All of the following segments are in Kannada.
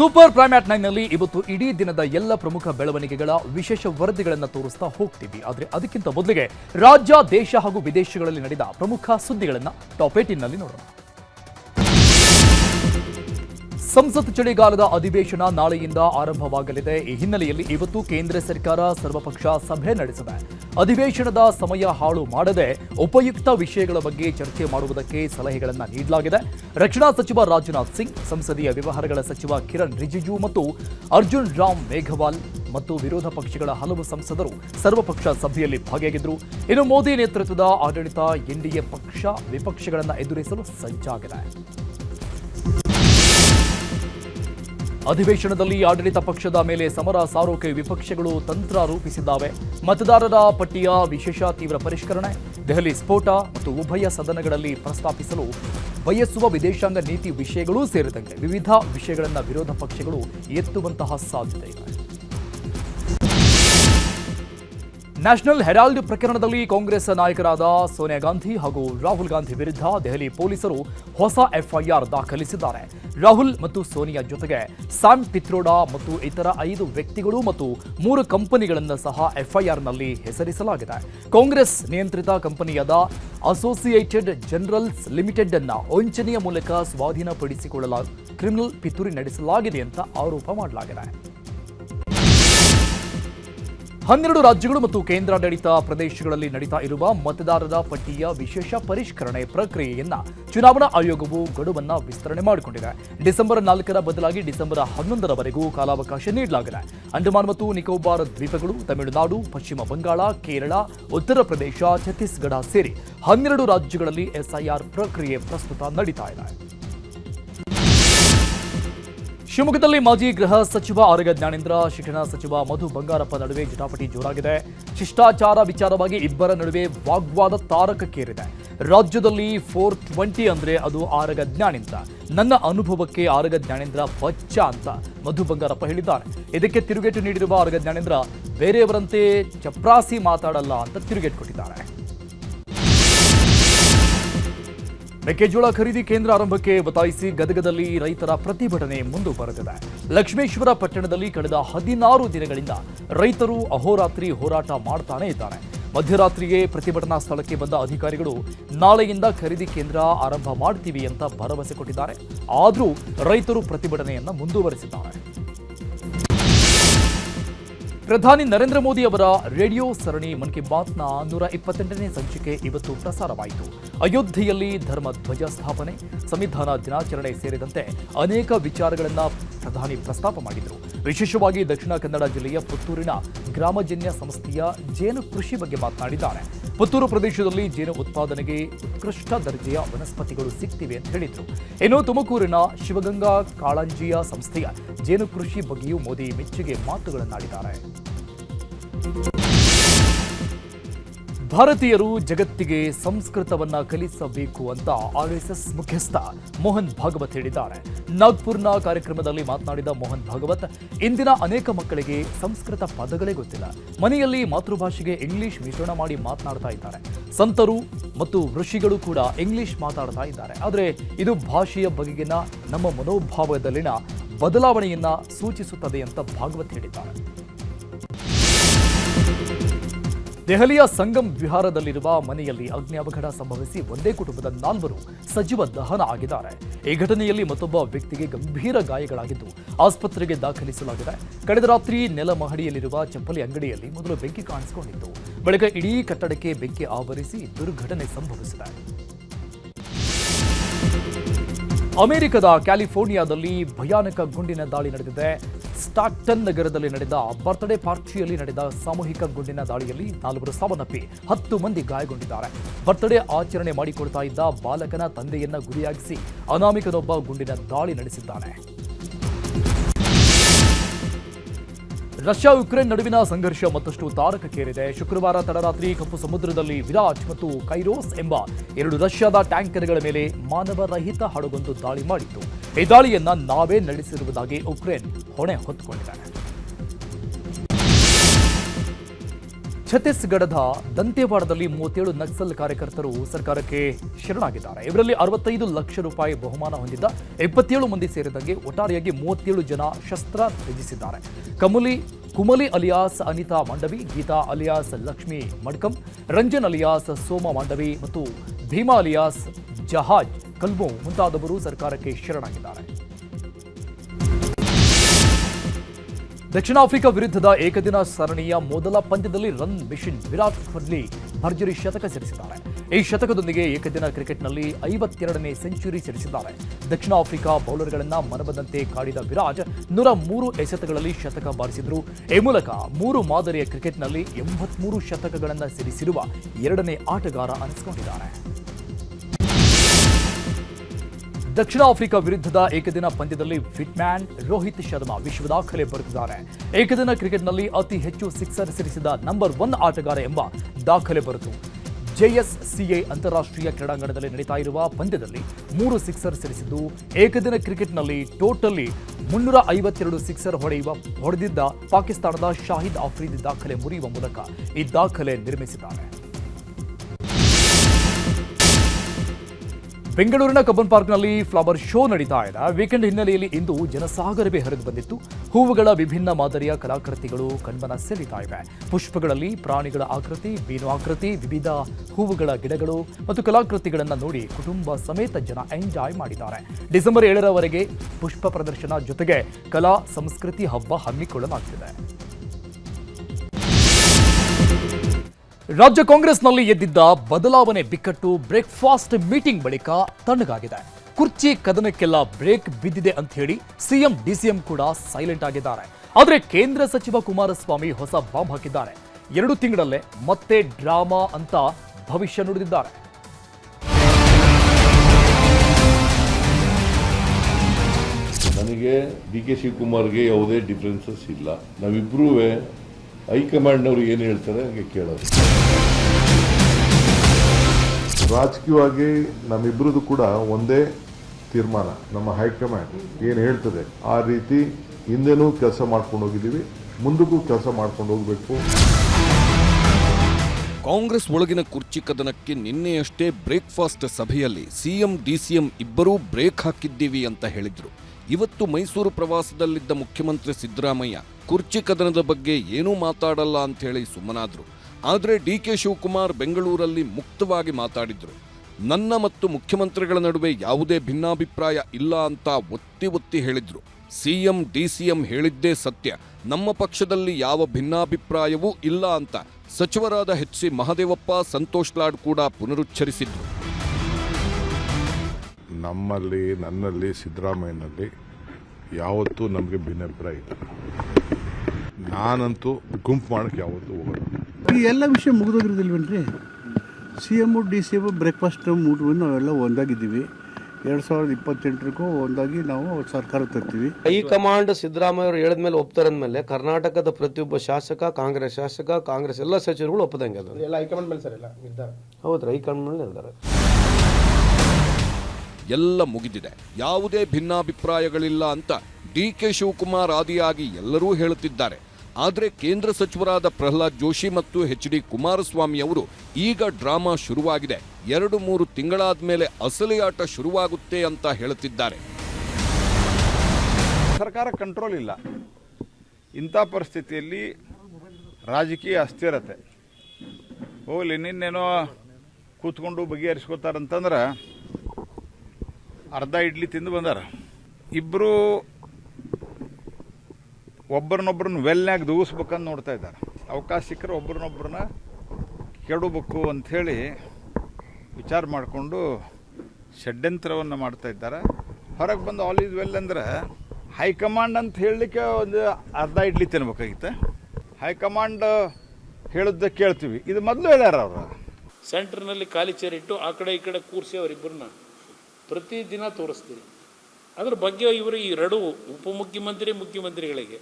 ಸೂಪರ್ ಪ್ರೈಮ್ಯಾಟ್ ನೈನ್ನಲ್ಲಿ ಇವತ್ತು ಇಡೀ ದಿನದ ಎಲ್ಲ ಪ್ರಮುಖ ಬೆಳವಣಿಗೆಗಳ ವಿಶೇಷ ವರದಿಗಳನ್ನು ತೋರಿಸ್ತಾ ಹೋಗ್ತೀವಿ. ಆದರೆ ಅದಕ್ಕಿಂತ ಮೊದಲಿಗೆ ರಾಜ್ಯ, ದೇಶ ಹಾಗೂ ವಿದೇಶಗಳಲ್ಲಿ ನಡೆದ ಪ್ರಮುಖ ಸುದ್ದಿಗಳನ್ನು ಟಾಪ್ ಏಟಿನ್ನಲ್ಲಿ ನೋಡೋಣ. ಸಂಸತ್ ಚಳಿಗಾಲದ ಅಧಿವೇಶನ ನಾಳೆಯಿಂದ ಆರಂಭವಾಗಲಿದೆ. ಈ ಹಿನ್ನೆಲೆಯಲ್ಲಿ ಇವತ್ತು ಕೇಂದ್ರ ಸರ್ಕಾರ ಸರ್ವಪಕ್ಷ ಸಭೆ ನಡೆಸಿದೆ. ಅಧಿವೇಶನದ ಸಮಯ ಹಾಳು ಮಾಡದೆ ಉಪಯುಕ್ತ ವಿಷಯಗಳ ಬಗ್ಗೆ ಚರ್ಚೆ ಮಾಡುವುದಕ್ಕೆ ಸಲಹೆಗಳನ್ನು ನೀಡಲಾಗಿದೆ. ರಕ್ಷಣಾ ಸಚಿವ ರಾಜನಾಥ್ ಸಿಂಗ್, ಸಂಸದೀಯ ವ್ಯವಹಾರಗಳ ಸಚಿವ ಕಿರಣ್ ರಿಜಿಜು ಮತ್ತು ಅರ್ಜುನ್ ರಾಮ್ ಮೇಘವಾಲ್ ಮತ್ತು ವಿರೋಧ ಪಕ್ಷಗಳ ಹಲವು ಸಂಸದರು ಸರ್ವಪಕ್ಷ ಸಭೆಯಲ್ಲಿ ಭಾಗಿಯಾಗಿದ್ದರು. ಇನ್ನು ಮೋದಿ ನೇತೃತ್ವದ ಆಡಳಿತ ಎನ್ಡಿಎ ಪಕ್ಷ ವಿಪಕ್ಷಗಳನ್ನು ಎದುರಿಸಲು ಸಜ್ಜಾಗಿದೆ. ಅಧಿವೇಶನದಲ್ಲಿ ಆಡಳಿತ ಪಕ್ಷದ ಮೇಲೆ ಸಮರ ಸಾರೋಕೆ ವಿಪಕ್ಷಗಳು ತಂತ್ರ ರೂಪಿಸಿದ್ದಾವೆ. ಮತದಾರರ ಪಟ್ಟಿಯ ವಿಶೇಷ ತೀವ್ರ ಪರಿಷ್ಕರಣೆ, ದೆಹಲಿ ಸ್ಫೋಟ ಮತ್ತು ಉಭಯ ಸದನಗಳಲ್ಲಿ ಪ್ರಸ್ತಾಪಿಸಲು, ಬಯಸುವ ವಿದೇಶಾಂಗ ನೀತಿ ವಿಷಯಗಳೂ ಸೇರಿದಂತೆ ವಿವಿಧ ವಿಷಯಗಳನ್ನು ವಿರೋಧ ಪಕ್ಷಗಳು ಎತ್ತುವಂತಹ ಸಾಧ್ಯತೆ ಇದೆ. ನ್ಯಾಷನಲ್ ಹೆರಾಲ್ಡ್ ಪ್ರಕರಣದಲ್ಲಿ ಕಾಂಗ್ರೆಸ್ ನಾಯಕರಾದ ಸೋನಿಯಾ ಗಾಂಧಿ ಹಾಗೂ ರಾಹುಲ್ ಗಾಂಧಿ ವಿರುದ್ಧ ದೆಹಲಿ ಪೊಲೀಸರು ಹೊಸ ಎಫ್ಐಆರ್ ದಾಖಲಿಸಿದ್ದಾರೆ. ರಾಹುಲ್ ಮತ್ತು ಸೋನಿಯಾ ಜೊತೆಗೆ ಸ್ಯಾಮ್ ಪಿತ್ರೋಡಾ ಮತ್ತು ಇತರ ಐದು ವ್ಯಕ್ತಿಗಳು ಮತ್ತು ಮೂರು ಕಂಪನಿಗಳನ್ನು ಸಹ ಎಫ್ಐಆರ್ನಲ್ಲಿ ಹೆಸರಿಸಲಾಗಿದೆ. ಕಾಂಗ್ರೆಸ್ ನಿಯಂತ್ರಿತ ಕಂಪನಿಯಾದ ಅಸೋಸಿಯೇಟೆಡ್ ಜನರಲ್ಸ್ ಲಿಮಿಟೆಡ್ ಅನ್ನ ವಂಚನೆಯ ಮೂಲಕ ಸ್ವಾಧೀನಪಡಿಸಿಕೊಳ್ಳಲಾಗ ಕ್ರಿಮಿನಲ್ ಪಿತೂರಿ ನಡೆಸಲಾಗಿದೆ ಅಂತ ಆರೋಪ ಮಾಡಲಾಗಿದೆ. ಹನ್ನೆರಡು ರಾಜ್ಯಗಳು ಮತ್ತು ಕೇಂದ್ರಾಡಳಿತ ಪ್ರದೇಶಗಳಲ್ಲಿ ನಡೀತಾ ಇರುವ ಮತದಾರರ ಪಟ್ಟಿಯ ವಿಶೇಷ ಪರಿಷ್ಕರಣೆ ಪ್ರಕ್ರಿಯೆಯನ್ನ ಚುನಾವಣಾ ಆಯೋಗವು ಗಡುವನ್ನ ವಿಸ್ತರಣೆ ಮಾಡಿಕೊಂಡಿದೆ. ಡಿಸೆಂಬರ್ ನಾಲ್ಕರ ಬದಲಾಗಿ ಡಿಸೆಂಬರ್ ಹನ್ನೊಂದರವರೆಗೂ ಕಾಲಾವಕಾಶ ನೀಡಲಾಗಿದೆ. ಅಂಡಮಾನ್ ಮತ್ತು ನಿಕೋಬಾರ್ ದ್ವೀಪಗಳು, ತಮಿಳುನಾಡು, ಪಶ್ಚಿಮ ಬಂಗಾಳ, ಕೇರಳ, ಉತ್ತರ ಪ್ರದೇಶ, ಛತ್ತೀಸ್ಗಢ ಸೇರಿ ಹನ್ನೆರಡು ರಾಜ್ಯಗಳಲ್ಲಿ ಎಸ್ಐಆರ್ ಪ್ರಕ್ರಿಯೆ ಪ್ರಸ್ತುತ ನಡೀತಾ ಇದೆ. ಶಿವಮೊಗ್ಗದಲ್ಲಿ ಮಾಜಿ ಗೃಹ ಸಚಿವ ಆರೋಗ್ಯ ಜ್ಞಾನೇಂದ್ರ, ಶಿಕ್ಷಣ ಸಚಿವ ಮಧು ಬಂಗಾರಪ್ಪ ನಡುವೆ ಜಟಾಪಟಿ ಜೋರಾಗಿದೆ. ಶಿಷ್ಟಾಚಾರ ವಿಚಾರವಾಗಿ ಇಬ್ಬರ ನಡುವೆ ವಾಗ್ವಾದ ತಾರಕಕ್ಕೇರಿದೆ. ರಾಜ್ಯದಲ್ಲಿ ಫೋರ್ ಟ್ವೆಂಟಿ ಅಂದ್ರೆ ಅದು ಆರಗ ಜ್ಞಾನೇಂದ್ರ. ನನ್ನ ಅನುಭವಕ್ಕೆ ಆರಗ ಜ್ಞಾನೇಂದ್ರ ಬಚ್ಚ ಅಂತ ಮಧು ಬಂಗಾರಪ್ಪ ಹೇಳಿದ್ದಾರೆ. ಇದಕ್ಕೆ ತಿರುಗೇಟು ನೀಡಿರುವ ಆರಗ ಜ್ಞಾನೇಂದ್ರ, ಬೇರೆಯವರಂತೆ ಚಪ್ರಾಸಿ ಮಾತಾಡಲ್ಲ ಅಂತ ತಿರುಗೇಟು ಕೊಟ್ಟಿದ್ದಾರೆ. ಮೆಕ್ಕೆಜೋಳ ಖರೀದಿ ಕೇಂದ್ರ ಆರಂಭಕ್ಕೆ ಒತ್ತಾಯಿಸಿ ಗದಗದಲ್ಲಿ ರೈತರ ಪ್ರತಿಭಟನೆ ಮುಂದುವರೆದಿದೆ ಲಕ್ಷ್ಮೇಶ್ವರ ಪಟ್ಟಣದಲ್ಲಿ ಕಳೆದ ಹದಿನಾರು ದಿನಗಳಿಂದ ರೈತರು ಅಹೋರಾತ್ರಿ ಹೋರಾಟ ಮಾಡ್ತಾನೆ ಇದ್ದಾರೆ. ಮಧ್ಯರಾತ್ರಿಗೆ ಪ್ರತಿಭಟನಾ ಸ್ಥಳಕ್ಕೆ ಬಂದ ಅಧಿಕಾರಿಗಳು ನಾಳೆಯಿಂದ ಖರೀದಿ ಕೇಂದ್ರ ಆರಂಭ ಮಾಡ್ತೀವಿ ಅಂತ ಭರವಸೆ ಕೊಟ್ಟಿದ್ದಾರೆ. ಆದರೂ ರೈತರು ಪ್ರತಿಭಟನೆಯನ್ನು ಮುಂದುವರೆಸಿದ್ದಾರೆ. ಪ್ರಧಾನಿ ನರೇಂದ್ರ ಮೋದಿ ಅವರ ರೇಡಿಯೋ ಸರಣಿ ಮನ್ ಕಿ ಬಾತ್ನ ನೂರ ಇಪ್ಪತ್ತೆಂಟನೇ ಸಂಚಿಕೆ ಇವತ್ತು ಪ್ರಸಾರವಾಯಿತು. ಅಯೋಧ್ಯೆಯಲ್ಲಿ ಧರ್ಮ ಧ್ವಜ ಸ್ಥಾಪನೆ, ಸಂವಿಧಾನ ದಿನಾಚರಣೆ ಸೇರಿದಂತೆ ಅನೇಕ ವಿಚಾರಗಳನ್ನು ಪ್ರಧಾನಿ ಪ್ರಸ್ತಾಪ ಮಾಡಿದರು. ವಿಶೇಷವಾಗಿ ದಕ್ಷಿಣ ಕನ್ನಡ ಜಿಲ್ಲೆಯ ಪುತ್ತೂರಿನ ಗ್ರಾಮಜನ್ಯ ಸಂಸ್ಥೆಯ ಜೇನು ಕೃಷಿ ಬಗ್ಗೆ ಮಾತನಾಡಿದ್ದಾರೆ. ಪುತ್ತೂರು ಪ್ರದೇಶದಲ್ಲಿ ಜೇನು ಉತ್ಪಾದನೆಗೆ ಉತ್ಕೃಷ್ಟ ದರ್ಜೆಯ ವನಸ್ಪತಿಗಳು ಸಿಗ್ತಿವೆ ಅಂತ ಹೇಳಿದರು. ಇನ್ನು ತುಮಕೂರಿನ ಶಿವಗಂಗಾ ಕಾಳಂಜಿಯ ಸಂಸ್ಥೆಯ ಜೇನು ಕೃಷಿ ಬಗ್ಗೆಯೂ ಮೋದಿ ಮೆಚ್ಚುಗೆ ಮಾತುಗಳನ್ನಾಡಿದ್ದಾರೆ. ಭಾರತೀಯರು ಜಗತ್ತಿಗೆ ಸಂಸ್ಕೃತವನ್ನ ಕಲಿಸಬೇಕು ಅಂತ ಆರ್ಎಸ್ಎಸ್ ಮುಖ್ಯಸ್ಥ ಮೋಹನ್ ಭಾಗವತ್ ಹೇಳಿದ್ದಾರೆ. ನಾಗ್ಪುರ್ನ ಕಾರ್ಯಕ್ರಮದಲ್ಲಿ ಮಾತನಾಡಿದ ಮೋಹನ್ ಭಾಗವತ್, ಇಂದಿನ ಅನೇಕ ಮಕ್ಕಳಿಗೆ ಸಂಸ್ಕೃತ ಪದಗಳೇ ಗೊತ್ತಿಲ್ಲ. ಮನೆಯಲ್ಲಿ ಮಾತೃಭಾಷೆಗೆ ಇಂಗ್ಲಿಷ್ ಮಿಶ್ರಣ ಮಾಡಿ ಮಾತನಾಡ್ತಾ ಇದ್ದಾರೆ. ಸಂತರು ಮತ್ತು ಋಷಿಗಳು ಕೂಡ ಇಂಗ್ಲಿಷ್ ಮಾತಾಡ್ತಾ ಇದ್ದಾರೆ. ಆದರೆ ಇದು ಭಾಷೆಯ ಬಗೆಗಿನ ನಮ್ಮ ಮನೋಭಾವದಲ್ಲಿನ ಬದಲಾವಣೆಯನ್ನ ಸೂಚಿಸುತ್ತದೆ ಅಂತ ಭಾಗವತ್ ಹೇಳಿದ್ದಾರೆ. ದೆಹಲಿಯ ಸಂಗಮ್ ವಿಹಾರದಲ್ಲಿರುವ ಮನೆಯಲ್ಲಿ ಅಗ್ನಿ ಅವಘಡ ಸಂಭವಿಸಿ ಒಂದೇ ಕುಟುಂಬದ ನಾಲ್ವರು ಸಜೀವ ದಹನ ಆಗಿದ್ದಾರೆ. ಈ ಘಟನೆಯಲ್ಲಿ ಮತ್ತೊಬ್ಬ ವ್ಯಕ್ತಿಗೆ ಗಂಭೀರ ಗಾಯಗಳಾಗಿದ್ದು ಆಸ್ಪತ್ರೆಗೆ ದಾಖಲಿಸಲಾಗಿದೆ. ಕಳೆದ ರಾತ್ರಿ ನೆಲ ಮಹಡಿಯಲ್ಲಿರುವ ಚಪ್ಪಲಿ ಅಂಗಡಿಯಲ್ಲಿ ಮೊದಲು ಬೆಂಕಿ ಕಾಣಿಸಿಕೊಂಡಿತ್ತು. ಬಳಿಕ ಇಡೀ ಕಟ್ಟಡಕ್ಕೆ ಬೆಂಕಿ ಆವರಿಸಿ ದುರ್ಘಟನೆ ಸಂಭವಿಸಿದೆ. ಅಮೆರಿಕದ ಕ್ಯಾಲಿಫೋರ್ನಿಯಾದಲ್ಲಿ ಭಯಾನಕ ಗುಂಡಿನ ದಾಳಿ ನಡೆದಿದೆ. ಸ್ಟಾಕ್ಟನ್ ನಗರದಲ್ಲಿ ನಡೆದ ಬರ್ತ್ಡೇ ಪಾರ್ಟಿಯಲ್ಲಿ ನಡೆದ ಸಾಮೂಹಿಕ ಗುಂಡಿನ ದಾಳಿಯಲ್ಲಿ ನಾಲ್ವರು ಸಾವನ್ನಪ್ಪಿ, ಹತ್ತು ಮಂದಿ ಗಾಯಗೊಂಡಿದ್ದಾರೆ. ಬರ್ತ್ಡೇ ಆಚರಣೆ ಮಾಡಿಕೊಳ್ತಾ ಇದ್ದ ಬಾಲಕನ ತಂದೆಯನ್ನ ಗುರಿಯಾಗಿಸಿ ಅನಾಮಿಕನೊಬ್ಬ ಗುಂಡಿನ ದಾಳಿ ನಡೆಸಿದ್ದಾನೆ. ರಷ್ಯಾ ಯುಕ್ರೇನ್ ನಡುವಿನ ಸಂಘರ್ಷ ಮತ್ತಷ್ಟು ತಾರಕಕ್ಕೇರಿದೆ. ಶುಕ್ರವಾರ ತಡರಾತ್ರಿ ಕಪ್ಪು ಸಮುದ್ರದಲ್ಲಿ ವಿರಾಟ್ ಮತ್ತು ಕೈರೋಸ್ ಎಂಬ ಎರಡು ರಷ್ಯಾದ ಟ್ಯಾಂಕರ್ಗಳ ಮೇಲೆ ಮಾನವರಹಿತ ಹಡಗೊಂದು ದಾಳಿ ಮಾಡಿತ್ತು. ಈ ದಾಳಿಯನ್ನ ನಾವೇ ನಡೆಸಿರುವುದಾಗಿ ಉಕ್ರೇನ್ ಹೊಣೆ ಹೊತ್ತುಕೊಂಡಿದೆ. ಛತ್ತೀಸ್ಗಢದ ದಂತೇವಾಡದಲ್ಲಿ ಮೂವತ್ತೇಳು ನಕ್ಸಲ್ ಕಾರ್ಯಕರ್ತರು ಸರ್ಕಾರಕ್ಕೆ ಶರಣಾಗಿದ್ದಾರೆ. ಇವರಲ್ಲಿ ಅರವತ್ತೈದು ಲಕ್ಷ ರೂಪಾಯಿ ಬಹುಮಾನ ಹೊಂದಿದ್ದ ಇಪ್ಪತ್ತೇಳು ಮಂದಿ ಸೇರಿದಂತೆ ಒಟ್ಟಾರೆಯಾಗಿ ಮೂವತ್ತೇಳು ಜನ ಶಸ್ತ್ರ ತ್ಯಜಿಸಿದ್ದಾರೆ. Kamali, Kumali alias, Anita Mandavi, Geeta alias, Lakshmi Madkam, Ranjan alias, Soma Mandavi ಮತ್ತು ಭೀಮಾ ಅಲಿಯಾಸ್, ಜಹಾಜ್, ಕಲ್ಮೋ ಮುಂತಾದವರು ಸರ್ಕಾರಕ್ಕೆ ಶರಣಾಗಿದ್ದಾರೆ. ದಕ್ಷಿಣ ಆಫ್ರಿಕಾ ವಿರುದ್ಧದ ಏಕದಿನ ಸರಣಿಯ ಮೊದಲ ಪಂದ್ಯದಲ್ಲಿ ರನ್ ಮಿಷಿನ್ ವಿರಾಟ್ ಕೊಹ್ಲಿ ಭರ್ಜರಿ ಶತಕ ಸಿಡಿಸಿದ್ದಾರೆ ಈ ಶತಕದೊಂದಿಗೆ ಏಕದಿನ ಕ್ರಿಕೆಟ್ನಲ್ಲಿ ಐವತ್ತೆರಡನೇ ಸೆಂಚುರಿ ಸಿಡಿಸಿದ್ದಾರೆ ದಕ್ಷಿಣ ಆಫ್ರಿಕಾ ಬೌಲರ್ಗಳನ್ನ ಮನಬಂದಂತೆ ಕಾಡಿದ ವಿರಾಟ್ ನೂರ ಮೂರು ಎಸೆತಗಳಲ್ಲಿ ಶತಕ ಬಾರಿಸಿದ್ರು. ಈ ಮೂಲಕ ಮೂರು ಮಾದರಿಯ ಕ್ರಿಕೆಟ್ನಲ್ಲಿ ಎಂಬತ್ಮೂರು ಶತಕಗಳನ್ನು ಸಿಡಿಸಿರುವ ಎರಡನೇ ಆಟಗಾರ ಅನಿಸಿಕೊಂಡಿದ್ದಾರೆ. ದಕ್ಷಿಣ ಆಫ್ರಿಕಾ ವಿರುದ್ಧದ ಏಕದಿನ ಪಂದ್ಯದಲ್ಲಿ ಫಿಟ್ಮ್ಯಾನ್ ರೋಹಿತ್ ಶರ್ಮಾ ವಿಶ್ವ ದಾಖಲೆ ಬರೆದಿದ್ದಾರೆ ಏಕದಿನ ಕ್ರಿಕೆಟ್ನಲ್ಲಿ ಅತಿ ಹೆಚ್ಚು ಸಿಕ್ಸರ್ ಸಿರಿಸಿದ ನಂಬರ್ ಒನ್ ಆಟಗಾರ ಎಂಬ ದಾಖಲೆ ಬರೆದು ಜೆಎಸ್ಸಿಎ ಅಂತಾರಾಷ್ಟ್ರೀಯ ಕ್ರೀಡಾಂಗಣದಲ್ಲಿ ನಡೀತಾ ಇರುವ ಪಂದ್ಯದಲ್ಲಿ ಮೂರು ಸಿಕ್ಸರ್ ಸಿರಿಸಿದ್ದು ಏಕದಿನ ಕ್ರಿಕೆಟ್ನಲ್ಲಿ ಟೋಟಲಿ ಮುನ್ನೂರ ಐವತ್ತೆರಡು ಸಿಕ್ಸರ್ ಹೊಡೆಯುವ ಹೊಡೆದಿದ್ದ ಪಾಕಿಸ್ತಾನದ ಶಾಹಿದ್ ಆಫ್ರಿದಿ ದಾಖಲೆ ಮುರಿಯುವ ಮೂಲಕ ಈ ದಾಖಲೆ ನಿರ್ಮಿಸಿದ್ದಾರೆ. ಬೆಂಗಳೂರಿನ ಕಬ್ಬನ್ ಪಾರ್ಕ್ನಲ್ಲಿ ಫ್ಲವರ್ ಶೋ ನಡೀತಾ ಇದೆ. ವೀಕೆಂಡ್ ಹಿನ್ನೆಲೆಯಲ್ಲಿ ಇಂದು ಜನಸಾಗರವೇ ಹರಿದು ಬಂದಿತ್ತು. ಹೂವುಗಳ ವಿಭಿನ್ನ ಮಾದರಿಯ ಕಲಾಕೃತಿಗಳು ಕಣ್ಮನ ಸೆಳೀತಾ ಇವೆ. ಪುಷ್ಪಗಳಲ್ಲಿ ಪ್ರಾಣಿಗಳ ಆಕೃತಿ, ಮೀನು ಆಕೃತಿ, ವಿವಿಧ ಹೂವುಗಳ ಗಿಡಗಳು ಮತ್ತು ಕಲಾಕೃತಿಗಳನ್ನು ನೋಡಿ ಕುಟುಂಬ ಸಮೇತ ಜನ ಎಂಜಾಯ್ ಮಾಡಿದ್ದಾರೆ. ಡಿಸೆಂಬರ್ ಏಳರವರೆಗೆ ಪುಷ್ಪ ಪ್ರದರ್ಶನ ಜೊತೆಗೆ ಕಲಾ, ಸಂಸ್ಕೃತಿ ಹಬ್ಬ ಹಮ್ಮಿಕೊಳ್ಳಲಾಗುತ್ತಿದೆ ರಾಜ್ಯ ಕಾಂಗ್ರೆಸ್ನಲ್ಲಿ ಎದ್ದಿದ್ದ ಬದಲಾವಣೆ ಬಿಕ್ಕಟ್ಟು ಬ್ರೇಕ್ಫಾಸ್ಟ್ ಮೀಟಿಂಗ್ ಬಳಿಕ ತಣ್ಣಗಾಗಿದೆ. ಕುರ್ಚಿ ಕದನಕ್ಕೆಲ್ಲ ಬ್ರೇಕ್ ಬಿದ್ದಿದೆ ಅಂತ ಹೇಳಿ ಸಿಎಂ, ಡಿಸಿಎಂ ಕೂಡ ಸೈಲೆಂಟ್ ಆಗಿದ್ದಾರೆ. ಆದರೆ ಕೇಂದ್ರ ಸಚಿವ ಕುಮಾರಸ್ವಾಮಿ ಹೊಸ ಬಾಂಬ್ ಹಾಕಿದ್ದಾರೆ. ಎರಡು ತಿಂಗಳಲ್ಲೇ ಮತ್ತೆ ಡ್ರಾಮಾ ಅಂತ ಭವಿಷ್ಯ ನುಡಿದಿದ್ದಾರೆ. ನನಗೆ ಡಿ ಕೆ ಶಿವಕುಮಾರ್ಗೆ ಯಾವುದೇ ಡಿಫ್ರೆನ್ಸಸ್ ಇಲ್ಲ. ನಾವಿಬ್ಬರೂ ಹೈಕಮಾಂಡ್ನವ್ರು ಏನು ಹೇಳ್ತಾರೆ ಹಂಗೆ ಕೇಳೋದು. ರಾಜಕೀಯವಾಗಿ ನಮ್ಮಿಬ್ಬರದು ಕೂಡ ಒಂದೇ ತೀರ್ಮಾನ ನಮ್ಮ ಹೈಕಮಾಂಡ್. ಏನು ಹೇಳ್ತದೆ? ಆ ರೀತಿ ಹಿಂದೆನೂ ಕೆಲಸ ಮಾಡ್ಕೊಂಡು ಹೋಗಿದ್ದೀವಿ ಮುಂದಕ್ಕೂ ಕೆಲಸ ಮಾಡ್ಕೊಂಡು ಹೋಗಬೇಕು. ಕಾಂಗ್ರೆಸ್ ಒಳಗಿನ ಕುರ್ಚಿ ಕದನಕ್ಕೆ ನಿನ್ನೆಯಷ್ಟೇ ಬ್ರೇಕ್ಫಾಸ್ಟ್ ಸಭೆಯಲ್ಲಿ ಸಿಎಂ ಡಿಸಿಎಂ ಇಬ್ಬರೂ ಬ್ರೇಕ್ ಹಾಕಿದ್ದೀವಿ ಅಂತ ಹೇಳಿದ್ರು. ಇವತ್ತು ಮೈಸೂರು ಪ್ರವಾಸದಲ್ಲಿದ್ದ ಮುಖ್ಯಮಂತ್ರಿ ಸಿದ್ದರಾಮಯ್ಯ ಕುರ್ಚಿ ಕದನದ ಬಗ್ಗೆ ಏನೂ ಮಾತಾಡಲ್ಲ ಅಂತ ಹೇಳಿ ಸುಮ್ಮನಾದ್ರು. ಆದರೆ ಡಿ ಕೆ ಶಿವಕುಮಾರ್ ಬೆಂಗಳೂರಲ್ಲಿ ಮುಕ್ತವಾಗಿ ಮಾತಾಡಿದ್ರು. ನನ್ನ ಮತ್ತು ಮುಖ್ಯಮಂತ್ರಿಗಳ ನಡುವೆ ಯಾವುದೇ ಭಿನ್ನಾಭಿಪ್ರಾಯ ಇಲ್ಲ ಅಂತ ಒತ್ತಿ ಒತ್ತಿ ಹೇಳಿದ್ರು. ಸಿಎಂ, ಡಿಸಿಎಂ ಹೇಳಿದ್ದೇ ಸತ್ಯ. ನಮ್ಮ ಪಕ್ಷದಲ್ಲಿ ಯಾವ ಭಿನ್ನಾಭಿಪ್ರಾಯವೂ ಇಲ್ಲ ಅಂತ ಸಚಿವರಾದ ಎಚ್ ಸಿ ಮಹದೇವಪ್ಪ, ಸಂತೋಷ್ ಲಾಡ್ ಕೂಡ ಪುನರುಚ್ಚರಿಸಿದ್ರು. ನಮ್ಮಲ್ಲಿ, ನನ್ನಲ್ಲಿ, ಸಿದ್ದರಾಮಯ್ಯನಲ್ಲಿ ಯಾವತ್ತೂ ನಮಗೆ ಭಿನ್ನಾಭಿಪ್ರಾಯ ಇಲ್ಲ. ನಾನಂತೂ ಗುಂಪು ಮಾಡೋಕ್ಕೆ ಯಾವತ್ತೂ ಹೋಗೋಣ ಈ ಎಲ್ಲ ವಿಷಯ ಮುಗಿದೋಗಿರೋದಿಲ್ವೇನ್ರಿ? C M D C M breakfast ಮೂಟ್ಗೂ ನಾವೆಲ್ಲ ಒಂದಾಗಿದ್ದೀವಿ. ಎರಡು ಸಾವಿರದ ಇಪ್ಪತ್ತೆಂಟರಿಗೂ ಒಂದಾಗಿ ನಾವು ಸರ್ಕಾರ ತರ್ತೀವಿ. ಹೈಕಮಾಂಡ್ ಸಿದ್ದರಾಮಯ್ಯ ಅವರು ಹೇಳಿದ ಮೇಲೆ ಒಪ್ತಾರೆ ಅಂದಮೇಲೆ ಕರ್ನಾಟಕದ ಪ್ರತಿಯೊಬ್ಬ ಶಾಸಕ ಕಾಂಗ್ರೆಸ್ ಶಾಸಕ ಕಾಂಗ್ರೆಸ್ ಎಲ್ಲ ಸಚಿವರುಗಳು ಒಪ್ಪದಂಗೆ ಅದು. ಎಲ್ಲ ಹೈಕಮಾಂಡ್ ಮೇಲೆ ಸರ್ ಎಲ್ಲ ನಿರ್ಧಾರ. ಹೌದು ಹೈಕಮಾಂಡ್ ಮೇಲೆ ನಿರ್ಧಾರ. ಎಲ್ಲ ಮುಗಿದಿದೆ. ಯಾವುದೇ ಭಿನ್ನಾಭಿಪ್ರಾಯಗಳಿಲ್ಲ ಅಂತ ಡಿ ಕೆ ಶಿವಕುಮಾರ್ ಆದಿಯಾಗಿ ಎಲ್ಲರೂ ಹೇಳುತ್ತಿದ್ದಾರೆ. ಆದರೆ ಕೇಂದ್ರ ಸಚಿವರಾದ ಪ್ರಹ್ಲಾದ್ ಜೋಶಿ ಮತ್ತು ಎಚ್ ಡಿ ಕುಮಾರಸ್ವಾಮಿ ಅವರು ಈಗ ಡ್ರಾಮಾ ಶುರುವಾಗಿದೆ. ಎರಡು ಮೂರು ತಿಂಗಳಾದ ಮೇಲೆ ಅಸಲಿ ಆಟ ಶುರುವಾಗುತ್ತೆ ಅಂತ ಹೇಳುತ್ತಿದ್ದಾರೆ. ಸರ್ಕಾರ ಕಂಟ್ರೋಲ್ ಇಲ್ಲ. ಇಂಥ ಪರಿಸ್ಥಿತಿಯಲ್ಲಿ ರಾಜಕೀಯ ಅಸ್ಥಿರತೆ. ಹೋಗಲಿ ನಿನ್ನೇನೋ ಕೂತ್ಕೊಂಡು ಬಗೆಹರಿಸ್ಕೋತಾರಂತಂದ್ರೆ ಅರ್ಧ ಇಡ್ಲಿ ತಿಂದು ಬಂದಾರ. ಇಬ್ಬರು ಒಬ್ಬರನ್ನೊಬ್ಬರನ್ನ ವೆಲ್ನಾಗ ದೂಗಿಸ್ಬೇಕಂತ ನೋಡ್ತಾ ಇದ್ದಾರೆ. ಅವಕಾಶ ಸಿಕ್ಕರೆ ಒಬ್ಬರನ್ನೊಬ್ಬರನ್ನ ಕೆಡಬೇಕು ಅಂಥೇಳಿ ವಿಚಾರ ಮಾಡಿಕೊಂಡು ಷಡ್ಯಂತ್ರವನ್ನು ಮಾಡ್ತಾ ಇದ್ದಾರೆ. ಹೊರಗೆ ಬಂದು ಆಲ್ ಈಸ್ ವೆಲ್ ಅಂದ್ರೆ ಹೈಕಮಾಂಡ್ ಅಂತ ಹೇಳಲಿಕ್ಕೆ ಒಂದು ಅರ್ಧ ಇಡ್ಲಿ ತಿನ್ಬೇಕಾಗಿತ್ತು. ಹೈಕಮಾಂಡ್ ಹೇಳಿದ್ದ ಕೇಳ್ತೀವಿ. ಇದು ಮೊದಲು ಹೇಳ್ಯಾರ ಅವರು. ಸೆಂಟ್ರ್ನಲ್ಲಿ ಖಾಲಿ ಚೇರ್ ಇಟ್ಟು ಆ ಕಡೆ ಈ ಕಡೆ ಕೂರಿಸಿ ಅವರಿಬ್ಬರನ್ನ ಪ್ರತಿದಿನ ತೋರಿಸ್ತೀರಿ ಅದ್ರ ಬಗ್ಗೆ ಇವರು ಈ ಎರಡು ಉಪಮುಖ್ಯಮಂತ್ರಿ ಮುಖ್ಯಮಂತ್ರಿಗಳಿಗೆ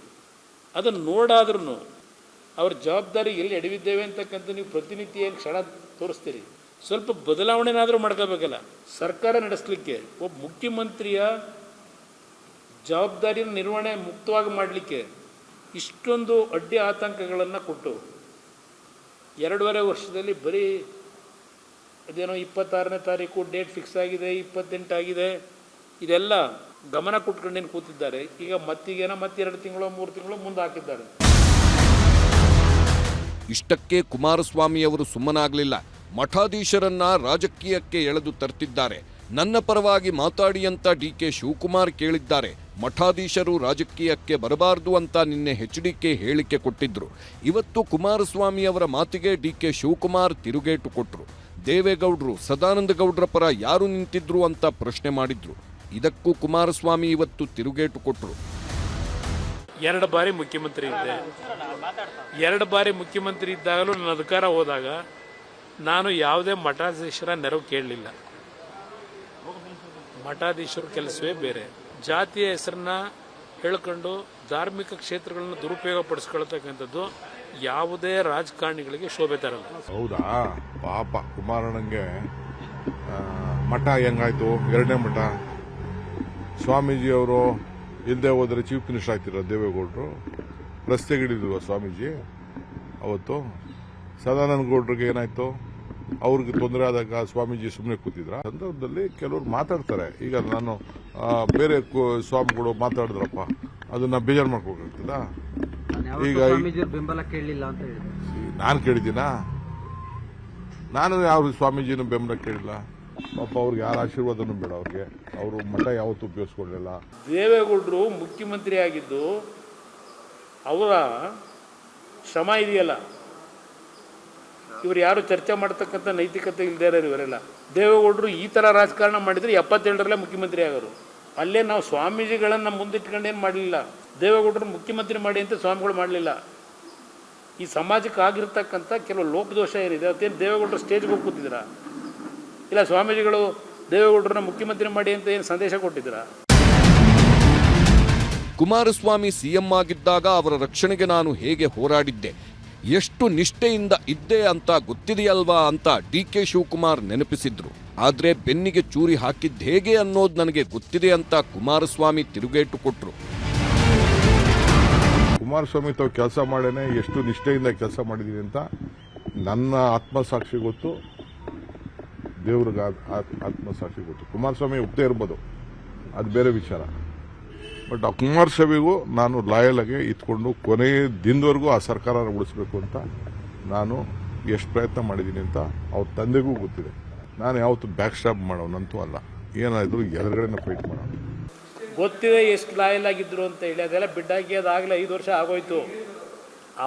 ಅದನ್ನು ನೋಡಾದ್ರೂ ಅವ್ರ ಜವಾಬ್ದಾರಿ ಎಲ್ಲಿ ಎಡವಿದ್ದೇವೆ ಅಂತಕ್ಕಂಥ ನೀವು ಪ್ರತಿನಿತ್ಯ ಏನು ಕ್ಷಣ ತೋರಿಸ್ತೀರಿ. ಸ್ವಲ್ಪ ಬದಲಾವಣೆನಾದರೂ ಮಾಡ್ಕೋಬೇಕಲ್ಲ. ಸರ್ಕಾರ ನಡೆಸಲಿಕ್ಕೆ, ಒಬ್ಬ ಮುಖ್ಯಮಂತ್ರಿಯ ಜವಾಬ್ದಾರಿಯನ್ನು ನಿರ್ವಹಣೆ ಮುಕ್ತವಾಗಿ ಮಾಡಲಿಕ್ಕೆ ಇಷ್ಟೊಂದು ಅಡ್ಡಿ ಆತಂಕಗಳನ್ನು ಕೊಟ್ಟು, ಎರಡೂವರೆ ವರ್ಷದಲ್ಲಿ ಬರೀ ಅದೇನೋ ಇಪ್ಪತ್ತಾರನೇ ತಾರೀಕು ಡೇಟ್ ಫಿಕ್ಸ್ ಆಗಿದೆ, ಇಪ್ಪತ್ತೆಂಟಾಗಿದೆ ಇದೆಲ್ಲ ಗಮನ ಕೊಟ್ಕೊಂಡೇನು ಕೂತಿದ್ದಾರೆ. ಈಗ ಮತ್ತೀಗೇನೋ ಮತ್ತೆರಡು ತಿಂಗಳು ಮೂರು ತಿಂಗಳು ಮುಂದೆ ಹಾಕಿದ್ದಾರೆ. ಇಷ್ಟಕ್ಕೆ ಕುಮಾರಸ್ವಾಮಿ ಅವರು ಸುಮ್ಮನಾಗಲಿಲ್ಲ. ಮಠಾಧೀಶರನ್ನ ರಾಜಕೀಯಕ್ಕೆ ಎಳೆದು ತರ್ತಿದ್ದಾರೆ. ನನ್ನ ಪರವಾಗಿ ಮಾತಾಡಿ ಅಂತ ಡಿ ಕೆ ಶಿವಕುಮಾರ್ ಕೇಳಿದ್ದಾರೆ. ಮಠಾಧೀಶರು ರಾಜಕೀಯಕ್ಕೆ ಬರಬಾರದು ಅಂತ ನಿನ್ನೆ ಎಚ್ ಡಿ ಕೆ ಹೇಳಿಕೆ ಕೊಟ್ಟಿದ್ರು. ಇವತ್ತು ಕುಮಾರಸ್ವಾಮಿ ಅವರ ಮಾತಿಗೆ ಡಿ ಕೆ ಶಿವಕುಮಾರ್ ತಿರುಗೇಟು ಕೊಟ್ರು. ದೇವೇಗೌಡರು, ಸದಾನಂದ ಗೌಡ್ರ ಪರ ಯಾರು ನಿಂತಿದ್ರು ಅಂತ ಪ್ರಶ್ನೆ ಮಾಡಿದ್ರು. ಇದಕ್ಕೂ ಕುಮಾರಸ್ವಾಮಿ ಇವತ್ತು ತಿರುಗೇಟು ಕೊಟ್ಟರು ಎರಡು ಬಾರಿ ಮುಖ್ಯಮಂತ್ರಿ ಇದ್ದೆ. ಎರಡು ಬಾರಿ ಮುಖ್ಯಮಂತ್ರಿ ಇದ್ದಾಗಲೂ ನನ್ನ ಅಧಿಕಾರ ಹೋದಾಗ ನಾನು ಯಾವುದೇ ಮಠಾಧೀಶರ ನೆರವು ಕೇಳಲಿಲ್ಲ. ಮಠಾಧೀಶರ ಕೆಲಸವೇ ಬೇರೆ. ಜಾತಿಯ ಹೆಸರನ್ನ ಹೇಳ್ಕೊಂಡು ಧಾರ್ಮಿಕ ಕ್ಷೇತ್ರಗಳನ್ನ ದುರುಪಯೋಗ ಪಡಿಸ್ಕೊಳ್ತಕ್ಕಂಥದ್ದು ಯಾವುದೇ ರಾಜಕಾರಣಿಗಳಿಗೆ ಶೋಭೆ ತರಲ್ಲ. ಹೌದಾ? ಪಾಪ ಕುಮಾರಣ್ಣಂಗೆ ಮಠ ಹೆಂಗಾಯ್ತು? ಎರಡನೇ ಮಠ? ಸ್ವಾಮೀಜಿ ಅವರು ಇಲ್ಲದೆ ಹೋದರೆ ಚೀಫ್ ಮಿನಿಸ್ಟರ್ ಆಗ್ತಿರೋ ದೇವೇಗೌಡರು ರಸ್ತೆಗಿಳಿಲ್ವ ಸ್ವಾಮೀಜಿ. ಅವತ್ತು ಸದಾನಂದ ಗೌಡ್ರಿಗೆ ಏನಾಯ್ತು? ಅವ್ರಿಗೆ ತೊಂದರೆ ಆದಾಗ ಸ್ವಾಮೀಜಿ ಸುಮ್ಮನೆ ಕೂತಿದ್ರ? ಸಂದರ್ಭದಲ್ಲಿ ಕೆಲವರು ಮಾತಾಡ್ತಾರೆ. ಈಗ ನಾನು ಬೇರೆ ಸ್ವಾಮಿಗಳು ಮಾತಾಡಿದ್ರಪ್ಪ. ಅದನ್ನ ಬೇಜಾರು ಮಾಡ್ಕೋಬೇಕಾಗ್ತದ ಈಗ ಸ್ವಾಮೀಜಿಯವ್ರ ಬೆಂಬಲ ಕೇಳಲಿಲ್ಲ ಅಂತ ನಾನು ಕೇಳಿದ್ದೀನಾ? ನಾನು ಯಾವ ಸ್ವಾಮೀಜಿನ ಬೆಂಬಲ ಕೇಳಿಲ್ಲ? ಪಾಪ ಅವ್ರಿಗೆ ಯಾರ ಆಶೀರ್ವಾದನೂ ಬೇಡ ಅವ್ರಿಗೆ. ಅವರು ಮಠ ಯಾವತ್ತೂ ಉಪಯೋಗಿಸ್ಕೊಳ್ಳಲಿಲ್ಲ ದೇವೇಗೌಡರು ಮುಖ್ಯಮಂತ್ರಿ ಆಗಿದ್ದು ಅವರ ಶ್ರಮ ಇದೆಯಲ್ಲ? ಇವರು ಯಾರು ಚರ್ಚೆ ಮಾಡ್ತಕ್ಕಂಥ ನೈತಿಕತೆ ಇಲ್ಲದೆ ಇರೋರು ಇವರೆಲ್ಲ. ದೇವೇಗೌಡರು ಈ ಥರ ರಾಜಕಾರಣ ಮಾಡಿದರೆ ಎಪ್ಪತ್ತೇಳರಲ್ಲೇ ಮುಖ್ಯಮಂತ್ರಿ ಆಗೋರು. ಅಲ್ಲೇ ನಾವು ಸ್ವಾಮೀಜಿಗಳನ್ನು ಮುಂದಿಟ್ಕೊಂಡು ಏನು ಮಾಡಲಿಲ್ಲ? ದೇವೇಗೌಡರು ಮುಖ್ಯಮಂತ್ರಿ ಮಾಡಿ ಅಂತ ಸ್ವಾಮಿಗಳು ಮಾಡಲಿಲ್ಲ. ಈ ಸಮಾಜಕ್ಕೆ ಆಗಿರ್ತಕ್ಕಂಥ ಕೆಲವು ಲೋಪದೋಷ ಏನಿದೆ, ಅದೇನು ದೇವೇಗೌಡರು ಸ್ಟೇಜ್ಗೆ ಹೋಗಿ ಕೂತಿದ್ದೀರಾ? ಇಲ್ಲ ಸ್ವಾಮೀಜಿಗಳು ದೇವೇಗೌಡರನ್ನ ಮುಖ್ಯಮಂತ್ರಿ ಮಾಡಿ ಅಂತ ಏನು ಸಂದೇಶ ಕೊಟ್ಟಿದ್ದೀರಾ? ಕುಮಾರಸ್ವಾಮಿ ಸಿಎಂ ಆಗಿದ್ದಾಗ ಅವರ ರಕ್ಷಣೆಗೆ ನಾನು ಹೇಗೆ ಹೋರಾಡಿದ್ದೆ? ಎಷ್ಟು ನಿಷ್ಠೆಯಿಂದ ಇದ್ದೆ ಅಂತ ಗೊತ್ತಿದೆಯಲ್ವಾ ಅಂತ ಡಿ ಕೆ ಶಿವಕುಮಾರ್ ನೆನಪಿಸಿದ್ರು. ಆದ್ರೆ ಬೆನ್ನಿಗೆ ಚೂರಿ ಹಾಕಿದ್ದು ಹೇಗೆ ಅನ್ನೋದು ನನಗೆ ಗೊತ್ತಿದೆ ಅಂತ ಕುಮಾರಸ್ವಾಮಿ ತಿರುಗೇಟು ಕೊಟ್ರು. ಕುಮಾರಸ್ವಾಮಿ ತಾವು ಕೆಲಸ ಮಾಡೇನೆ ಎಷ್ಟು ನಿಷ್ಠೆಯಿಂದ ಕೆಲಸ ಮಾಡಿದ್ದೀನಿ ಅಂತ ನನ್ನ ಆತ್ಮಸಾಕ್ಷಿ ಗೊತ್ತು. ದೇವ್ರಿಗೆ ಆತ್ಮಸಾಕ್ಷಿ ಗೊತ್ತು. ಕುಮಾರಸ್ವಾಮಿ ಒಪ್ಪದೇ ಇರ್ಬೋದು. ಅದು ಬೇರೆ ವಿಚಾರ. ಬಟ್ ಆ ಕುಮಾರಸ್ವಾಮಿಗೂ ನಾನು ಲಾಯಲ್ ಆಗಿ ಇತ್ಕೊಂಡು ಕೊನೆಯ ದಿನದವರೆಗೂ ಆ ಸರ್ಕಾರ ಉಳಿಸ್ಬೇಕು ಅಂತ ನಾನು ಎಷ್ಟು ಪ್ರಯತ್ನ ಮಾಡಿದ್ದೀನಿ ಅಂತ ಅವ್ರ ತಂದೆಗೂ ಗೊತ್ತಿದೆ. ನಾನು ಯಾವತ್ತು ಬ್ಯಾಕ್ ಸ್ಟಾಪ್ ಮಾಡೋನಂತೂ ಅಲ್ಲ. ಏನಾದರೂ ಎದುರುಗಡೆನ ಫೈಟ್ ಮಾಡೋಣ. ಗೊತ್ತಿದೆ ಎಷ್ಟು ಲಾಯಲ್ ಆಗಿದ್ರು ಅಂತ ಹೇಳಿ. ಅದೆಲ್ಲ ಬಿಡ್ಡಾಕಿ ಅದಾಗಲೇ ಐದು ವರ್ಷ ಆಗೋಯ್ತು.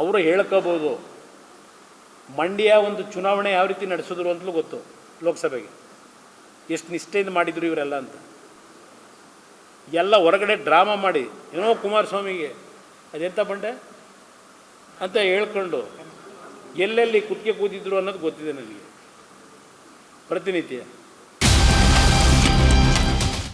ಅವರು ಹೇಳ್ಕೋಬೋದು, ಮಂಡ್ಯ ಒಂದು ಚುನಾವಣೆ ಯಾವ ರೀತಿ ನಡೆಸಿದ್ರು ಅಂತಲೂ ಗೊತ್ತು. ಲೋಕಸಭೆಗೆ. ಎಷ್ಟು ನಿಷ್ಠೆಯಿಂದ ಮಾಡಿದ್ರು ಇವರೆಲ್ಲ ಅಂತ. ಎಲ್ಲ ಹೊರಗಡೆ ಡ್ರಾಮಾ ಮಾಡಿ, ಏನೋ ಕುಮಾರಸ್ವಾಮಿಗೆ, ಅದೆಂತ ಬಂಡೆ? ಅಂತ ಹೇಳ್ಕೊಂಡು ಎಲ್ಲೆಲ್ಲಿ ಕುತ್ತಿಗೆ ಕೂತಿದ್ರು ಅನ್ನೋದು ಗೊತ್ತಿದೆ ನನಗೆ. ಪ್ರತಿನಿತ್ಯ.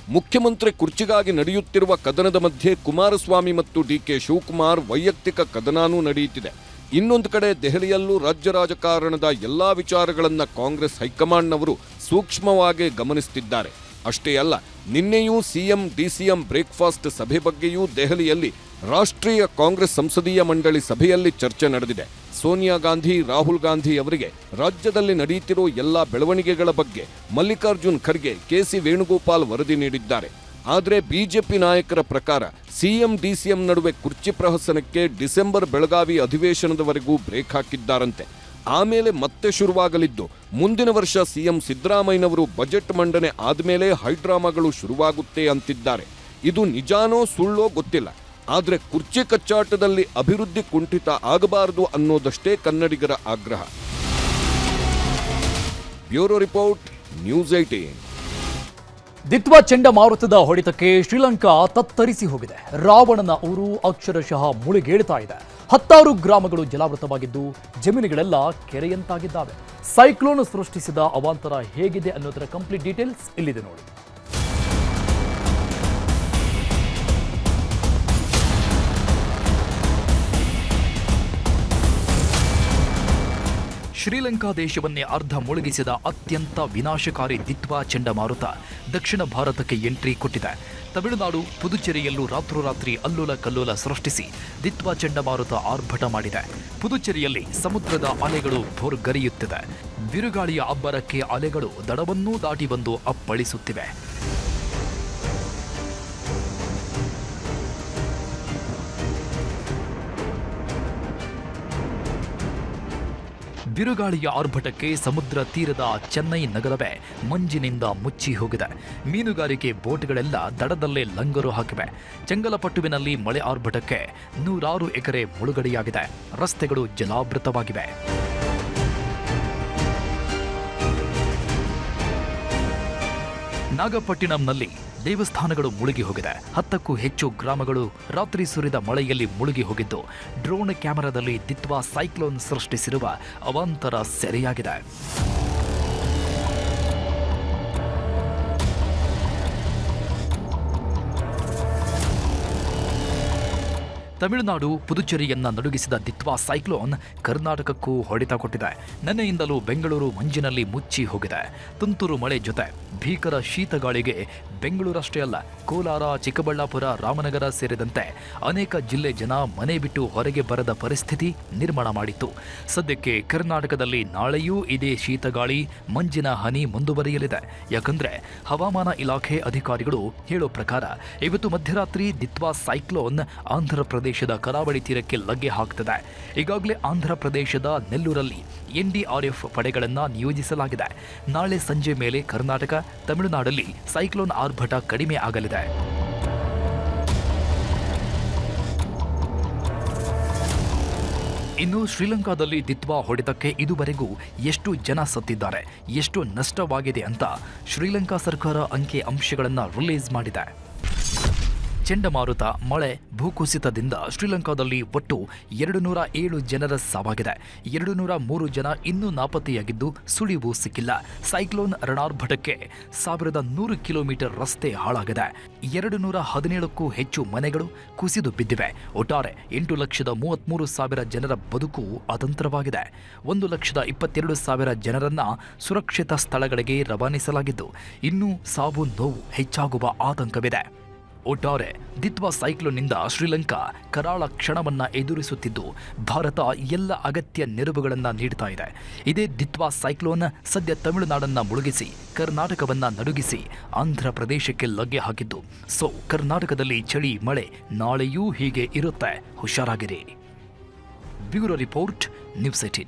ಮುಖ್ಯಮಂತ್ರಿ ಕುರ್ಚಿಗಾಗಿ ನಡೆಯುತ್ತಿರುವ ಕದನದ ಮಧ್ಯೆ ಕುಮಾರಸ್ವಾಮಿ ಮತ್ತು ಡಿಕೆ ಶಿವಕುಮಾರ್ ವೈಯಕ್ತಿಕ ಕದನಾನೂ ನಡೆಯುತ್ತಿದೆ. ಇನ್ನೊಂದು ಕಡೆ ದೆಹಲಿಯಲ್ಲೂ ರಾಜ್ಯ ರಾಜಕಾರಣದ ಎಲ್ಲ ವಿಚಾರಗಳನ್ನು ಕಾಂಗ್ರೆಸ್ ಹೈಕಮಾಂಡ್ನವರು ಸೂಕ್ಷ್ಮವಾಗಿ ಗಮನಿಸುತ್ತಿದ್ದಾರೆ ಅಷ್ಟೇ ಅಲ್ಲ, ನಿನ್ನೆಯೂ ಸಿಎಂ, ಡಿಸಿಎಂ ಬ್ರೇಕ್ಫಾಸ್ಟ್ ಸಭೆ ಬಗ್ಗೆಯೂ ದೆಹಲಿಯಲ್ಲಿ ರಾಷ್ಟ್ರೀಯ ಕಾಂಗ್ರೆಸ್ ಸಂಸದೀಯ ಮಂಡಳಿ ಸಭೆಯಲ್ಲಿ ಚರ್ಚೆ ನಡೆದಿದೆ. ಸೋನಿಯಾ ಗಾಂಧಿ, ರಾಹುಲ್ ಗಾಂಧಿ ಅವರಿಗೆ ರಾಜ್ಯದಲ್ಲಿ ನಡೆಯುತ್ತಿರೋ ಎಲ್ಲ ಬೆಳವಣಿಗೆಗಳ ಬಗ್ಗೆ ಮಲ್ಲಿಕಾರ್ಜುನ್ ಖರ್ಗೆ ಕೆಸಿ ವೇಣುಗೋಪಾಲ್ ವರದಿ ನೀಡಿದ್ದಾರೆ. ಆದರೆ ಬಿಜೆಪಿ ನಾಯಕರ ಪ್ರಕಾರ ಸಿಎಂ, ಡಿಸಿಎಂ ನಡುವೆ ಕುರ್ಚಿ ಪ್ರಹಸನಕ್ಕೆ ಡಿಸೆಂಬರ್ ಬೆಳಗಾವಿ ಅಧಿವೇಶನದವರೆಗೂ ಬ್ರೇಕ್ ಹಾಕಿದ್ದಾರಂತೆ. ಆಮೇಲೆ ಮತ್ತೆ ಶುರುವಾಗಲಿದ್ದು, ಮುಂದಿನ ವರ್ಷ ಸಿಎಂ ಸಿದ್ದರಾಮಯ್ಯನವರು ಬಜೆಟ್ ಮಂಡನೆ ಆದ್ಮೇಲೆ ಹೈಡ್ರಾಮಾಗಳು ಶುರುವಾಗುತ್ತೆ ಅಂತಿದ್ದಾರೆ. ಇದು ನಿಜಾನೋ ಸುಳ್ಳೋ ಗೊತ್ತಿಲ್ಲ. ಆದರೆ ಕುರ್ಚಿ ಕಚ್ಚಾಟದಲ್ಲಿ ಅಭಿವೃದ್ಧಿ ಕುಂಠಿತ ಆಗಬಾರದು ಅನ್ನೋದಷ್ಟೇ ಕನ್ನಡಿಗರ ಆಗ್ರಹ. Bureau report, news eighteen Ditwah ಚಂಡಮಾರುತದ ಹೊಡೆತಕ್ಕೆ ಶ್ರೀಲಂಕಾ ತತ್ತರಿಸಿ ಹೋಗಿದೆ. ರಾವಣನ ಊರು ಅಕ್ಷರಶಃ ಮುಳುಗೇಳ್ತಾ ಇದೆ. ಹತ್ತಾರು ಗ್ರಾಮಗಳು ಜಲಾವೃತವಾಗಿದ್ದು, ಜಮೀನುಗಳೆಲ್ಲ ಕೆರೆಯಂತಾಗಿದ್ದಾವೆ. ಸೈಕ್ಲೋನ್ ಸೃಷ್ಟಿಸಿದ ಅವಾಂತರ ಹೇಗಿದೆ ಅನ್ನೋದರ ಕಂಪ್ಲೀಟ್ ಡೀಟೇಲ್ಸ್ ಇಲ್ಲಿದೆ ನೋಡಿ. ಶ್ರೀಲಂಕಾ ದೇಶವನ್ನೇ ಅರ್ಧ ಮುಳುಗಿಸಿದ ಅತ್ಯಂತ ವಿನಾಶಕಾರಿ ದಿತ್ವಾ ಚಂಡಮಾರುತ ದಕ್ಷಿಣ ಭಾರತಕ್ಕೆ ಎಂಟ್ರಿ ಕೊಟ್ಟಿದೆ. ತಮಿಳುನಾಡು, ಪುದುಚೇರಿಯಲ್ಲೂ ರಾತ್ರೋರಾತ್ರಿ ಅಲ್ಲೋಲ ಕಲ್ಲೋಲ ಸೃಷ್ಟಿಸಿ ದಿತ್ವಾ ಚಂಡಮಾರುತ ಆರ್ಭಟ ಮಾಡಿದೆ. ಪುದುಚೇರಿಯಲ್ಲಿ ಸಮುದ್ರದ ಅಲೆಗಳು ಭೋರ್ಗರಿಯುತ್ತಿದೆ. ಬಿರುಗಾಳಿಯ ಅಬ್ಬರಕ್ಕೆ ಅಲೆಗಳು ದಡವನ್ನೂ ದಾಟಿ ಬಂದು ಅಪ್ಪಳಿಸುತ್ತಿವೆ. ಬಿರುಗಾಳಿಯ ಆರ್ಭಟಕ್ಕೆ ಸಮುದ್ರ ತೀರದ ಚೆನ್ನೈ ನಗರವೇ ಮಂಜಿನಿಂದ ಮುಚ್ಚಿ ಹೋಗಿದೆ. ಮೀನುಗಾರಿಕೆ ಬೋಟ್ಗಳೆಲ್ಲ ದಡದಲ್ಲೇ ಲಂಗರು ಹಾಕಿವೆ. ಚೆಂಗಲಪಟ್ಟುವಿನಲ್ಲಿ ಮಳೆ ಆರ್ಭಟಕ್ಕೆ ನೂರಾರು ಎಕರೆ ಮುಳುಗಡೆಯಾಗಿದೆ. ರಸ್ತೆಗಳು ಜಲಾವೃತವಾಗಿವೆ. ನಾಗಪಟ್ಟಿಣಂನಲ್ಲಿ ದೇವಸ್ಥಾನಗಳು ಮುಳುಗಿ ಹೋಗಿದೆ. ಹತ್ತಕ್ಕೂ ಹೆಚ್ಚು ಗ್ರಾಮಗಳು ರಾತ್ರಿ ಸುರಿದ ಮಳೆಯಲ್ಲಿ ಮುಳುಗಿ ಹೋಗಿದ್ದು ಡ್ರೋನ್ ಕ್ಯಾಮೆರಾದಲ್ಲಿ ದಿತ್ವಾ ಸೈಕ್ಲೋನ್ ಸೃಷ್ಟಿಸಿರುವ ಅವಾಂತರ ಸೆರೆಯಾಗಿದೆ. ತಮಿಳುನಾಡು ಪುದುಚೇರಿಯನ್ನ ನಡುಗಿಸಿದ ದಿತ್ವಾ ಸೈಕ್ಲೋನ್ ಕರ್ನಾಟಕಕ್ಕೂ ಹೊಡೆತ ಕೊಟ್ಟಿದೆ. ನಿನ್ನೆಯಿಂದಲೂ ಬೆಂಗಳೂರು ಮಂಜಿನಲ್ಲಿ ಮುಚ್ಚಿ ಹೋಗಿದೆ. ತುಂತುರು ಮಳೆ ಜೊತೆ ಭೀಕರ ಶೀತಗಾಳಿಗೆ ಬೆಂಗಳೂರಷ್ಟೇ ಅಲ್ಲ, ಕೋಲಾರ, ಚಿಕ್ಕಬಳ್ಳಾಪುರ, ರಾಮನಗರ ಸೇರಿದಂತೆ ಅನೇಕ ಜಿಲ್ಲೆ ಜನ ಮನೆ ಬಿಟ್ಟು ಹೊರಗೆ ಬರದ ಪರಿಸ್ಥಿತಿ ನಿರ್ಮಾಣ ಮಾಡಿತ್ತು. ಸದ್ಯಕ್ಕೆ ಕರ್ನಾಟಕದಲ್ಲಿ ನಾಳೆಯೂ ಇದೇ ಶೀತಗಾಳಿ, ಮಂಜಿನ ಹನಿ ಮುಂದುವರಿಯಲಿದೆ. ಯಾಕಂದ್ರೆ ಹವಾಮಾನ ಇಲಾಖೆ ಅಧಿಕಾರಿಗಳು ಹೇಳೋ ಪ್ರಕಾರ, ಇವತ್ತು ಮಧ್ಯರಾತ್ರಿ ದಿತ್ವಾ ಸೈಕ್ಲೋನ್ ಆಂಧ್ರ ಪ್ರದೇಶದ ಕರಾವಳಿ ತೀರಕ್ಕೆ ಲಗ್ಗೆ ಹಾಕ್ತದೆ. ಈಗಾಗಲೇ ಆಂಧ್ರ ಪ್ರದೇಶದ ನೆಲ್ಲೂರಲ್ಲಿ ಎನ್ಡಿಆರ್ಎಫ್ ಪಡೆಗಳನ್ನು ನಿಯೋಜಿಸಲಾಗಿದೆ. ನಾಳೆ ಸಂಜೆ ಮೇಲೆ ಕರ್ನಾಟಕ, ತಮಿಳುನಾಡಲ್ಲಿ ಸೈಕ್ಲೋನ್ ಆರ್ಭಟ ಕಡಿಮೆ ಆಗಲಿದೆ. ಇನ್ನು ಶ್ರೀಲಂಕಾದಲ್ಲಿ ದಿತ್ವಾ ಹೊಡೆತಕ್ಕೆ ಇದುವರೆಗೂ ಎಷ್ಟು ಜನ ಸತ್ತಿದ್ದಾರೆ, ಎಷ್ಟು ನಷ್ಟವಾಗಿದೆ ಅಂತ ಶ್ರೀಲಂಕಾ ಸರ್ಕಾರ ಅಂಕಿ ಅಂಶಗಳನ್ನು ರಿಲೀಸ್ ಮಾಡಿದೆ. ಚಂಡಮಾರುತ ಮಳೆ ಭೂಕುಸಿತದಿಂದ ಶ್ರೀಲಂಕಾದಲ್ಲಿ ಒಟ್ಟು ಎರಡು ನೂರ ಏಳು ಜನರ ಸಾವಾಗಿದೆ. ಎರಡು ನೂರ ಮೂರು ಜನ ಇನ್ನೂ ನಾಪತ್ತೆಯಾಗಿದ್ದು ಸುಳಿವು ಸಿಕ್ಕಿಲ್ಲ. ಸೈಕ್ಲೋನ್ ರಣಾರ್ಭಟಕ್ಕೆ ಸಾವಿರದ ನೂರು ಕಿಲೋಮೀಟರ್ ರಸ್ತೆ ಹಾಳಾಗಿದೆ. ಎರಡು ನೂರ ಹದಿನೇಳಕ್ಕೂ ಹೆಚ್ಚು ಮನೆಗಳು ಕುಸಿದು ಬಿದ್ದಿವೆ. ಒಟ್ಟಾರೆ ಎಂಟು ಲಕ್ಷದ ಮೂವತ್ಮೂರು ಸಾವಿರ ಜನರ ಬದುಕು ಅತಂತ್ರವಾಗಿದೆ. ಒಂದು ಲಕ್ಷದ ಇಪ್ಪತ್ತೆರಡು ಸಾವಿರ ಜನರನ್ನ ಸುರಕ್ಷಿತ ಸ್ಥಳಗಳಿಗೆ ರವಾನಿಸಲಾಗಿದ್ದು, ಇನ್ನೂ ಸಾವು ನೋವು ಹೆಚ್ಚಾಗುವ ಆತಂಕವಿದೆ. ಒಟ್ಟಾರೆ ದಿತ್ವಾ ಸೈಕ್ಲೋನ್ನಿಂದ ಶ್ರೀಲಂಕಾ ಕರಾಳ ಕ್ಷಣವನ್ನು ಎದುರಿಸುತ್ತಿದ್ದು, ಭಾರತ ಎಲ್ಲ ಅಗತ್ಯ ನೆರವುಗಳನ್ನು ನೀಡ್ತಾ ಇದೆ. ಇದೇ ದಿತ್ವಾ ಸೈಕ್ಲೋನ್ ಸದ್ಯ ತಮಿಳುನಾಡನ್ನು ಮುಳುಗಿಸಿ, ಕರ್ನಾಟಕವನ್ನು ನಡುಗಿಸಿ ಆಂಧ್ರ ಪ್ರದೇಶಕ್ಕೆ ಲಗ್ಗೆ ಹಾಕಿದ್ದು. ಸೊ, ಕರ್ನಾಟಕದಲ್ಲಿ ಚಳಿ, ಮಳೆ ನಾಳೆಯೂ ಹೀಗೆ ಇರುತ್ತೆ. ಹುಷಾರಾಗಿರಿ. Bureau report, news eighteen.